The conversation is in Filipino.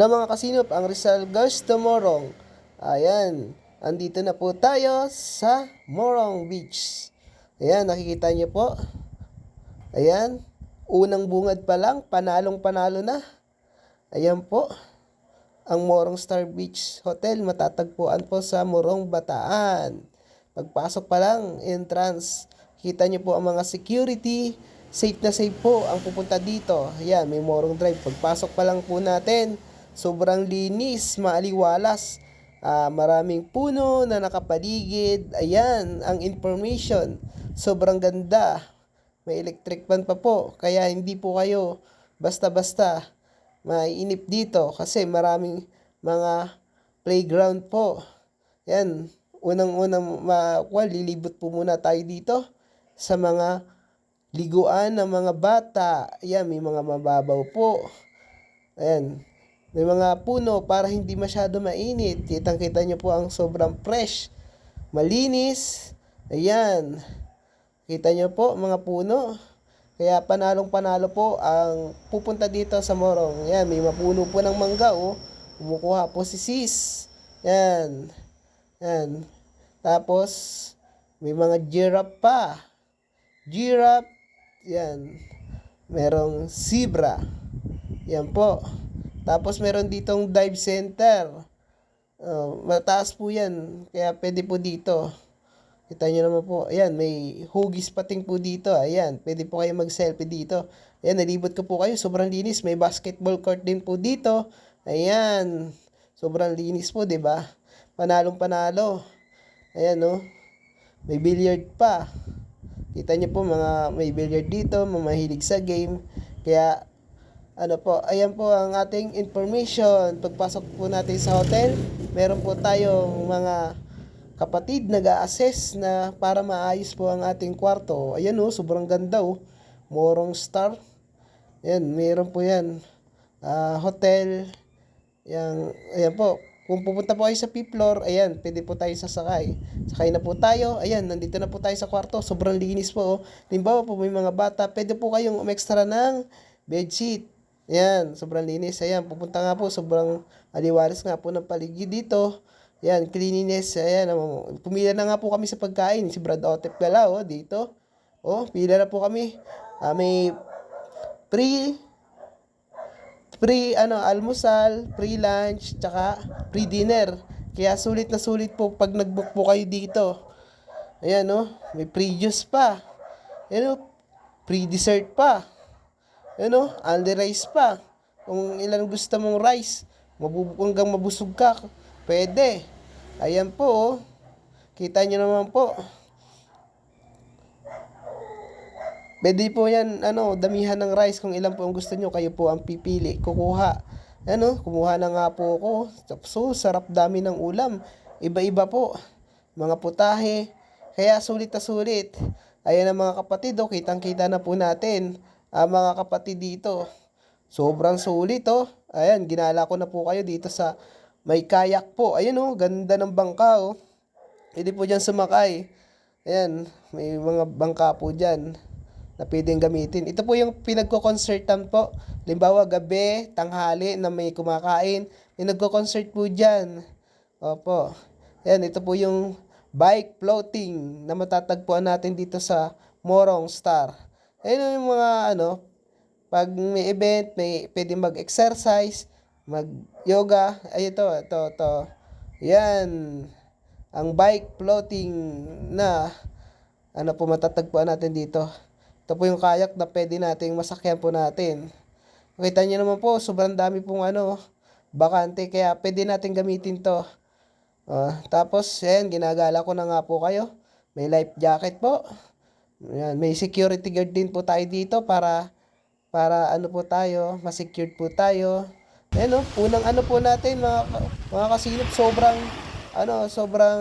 Hello mga kasinop, ang Rizal Girls to Morong. Ayan, andito na po tayo sa Morong Beach. Ayan, nakikita niyo po. Ayan, unang bungad pa lang, panalong panalo na. Ayan po, ang Morong Star Beach Hotel matatagpuan po sa Morong Bataan. Pagpasok pa lang, entrance, kita niyo po ang mga security, safe na safe po ang pupunta dito. Ayan, may Morong Drive. Pagpasok pa lang po natin, sobrang linis, maaliwalas. Ah, maraming puno na nakapaligid. Ayan, ang information. Sobrang ganda. May electric fan pa po. Kaya hindi po kayo basta-basta mainip dito kasi maraming mga playground po. Yan, unang-unang makuha, lilibot po muna tayo dito sa mga liguan ng mga bata. Yan, may mga mababaw po. Ayan, may mga puno para hindi masyado mainit. Kitang-kita nyo po ang sobrang fresh, malinis. Ayan, kita nyo po mga puno. Kaya panalong panalo po ang pupunta dito sa Morong. Yan, may mapuno po ng mangga oh. Kumukuha po si sis. Yan. Yan. Tapos, may mga giraffe pa. Giraffe. Yan. Merong zebra. Yan po. Tapos meron ditong dive center. Oh, mataas po yan. Kaya pwede po dito. Kita nyo naman po. Ayan, may hugis pating po dito. Ayan, pwede po kayo mag-selfie dito. Ayan, nalibot ko po kayo. Sobrang linis. May basketball court din po dito. Ayan. Sobrang linis po, 'di ba? Panalong panalo. Ayan, no. May billiard pa. Kita nyo po, mga may billiard dito, mga mahilig sa game. Kaya, ano po, ayan po ang ating information. Pagpasok po natin sa hotel, meron po tayong mga kapatid nag assess na para maayos po ang ating kwarto. Ayan o, sobrang ganda o. Morong Star. Ayan, meron po yan. Ah, hotel. Yang, ayan po. Kung pupunta po kayo sa P-floor, ayan, pwede po tayo sasakay. Sakay na po tayo. Ayan, nandito na po tayo sa kwarto. Sobrang linis po. Oh. Limbawa po may mga bata, pwede po kayong umextra ng bedsheet. Ayan, sobrang linis. Ayan, pupunta nga po, sobrang aliwalas nga po ng paligid dito. Ayan, cleanliness. Ayan, um, pumila na nga po kami sa pagkain. Si Brad Otep gala, oh, dito. Oh, pila na po kami. Ah, may pre pre ano almusal, pre lunch, tsaka pre dinner. Kaya sulit na sulit po pag nag-book po kayo dito. Ayan no, may pre juice pa. Ayan no, pre dessert pa. Ayan no, only rice pa. Kung ilan gusto mong rice, mabubuk hanggang mabusog ka, pwede. Ayan po, oh. kita nyo naman po. Pwede po yan, ano, damihan ng rice kung ilan po ang gusto nyo, kayo po ang pipili, kukuha. Ano, kumuha na nga po ako. So, sarap dami ng ulam. Iba-iba po. Mga putahe. Kaya sulit na sulit. Ayan ang mga kapatid, oh, kitang-kita na po natin. Ang mga kapatid dito. Sobrang sulit, oh. Ayan, ginala ko na po kayo dito sa may kayak po. Ayan, oh, ganda ng bangka, oh. Pwede po dyan sumakay. Ayan, may mga bangka po dyan na pwedeng gamitin. Ito po yung pinagko-concertan po. Limbawa, gabi, tanghali na may kumakain. May nagko-concert po dyan. Opo. Ayan, ito po yung bike floating na matatagpuan natin dito sa Morong Star. Ayan yung mga ano, pag may event, may pwede mag-exercise, mag-yoga. Ay, ito, ito, ito. Yan. Ang bike floating na ano po matatagpuan natin dito. Ito po yung kayak na pwede nating masakyan po natin. Kita nyo naman po, sobrang dami pong ano, bakante. Kaya pwede natin gamitin to. Ah, tapos, yan, ginagala ko na nga po kayo. May life jacket po. Yan, may security guard din po tayo dito para para ano po tayo, ma-secured po tayo. Ayan oh, unang ano po natin mga, mga kasilip, sobrang ano, sobrang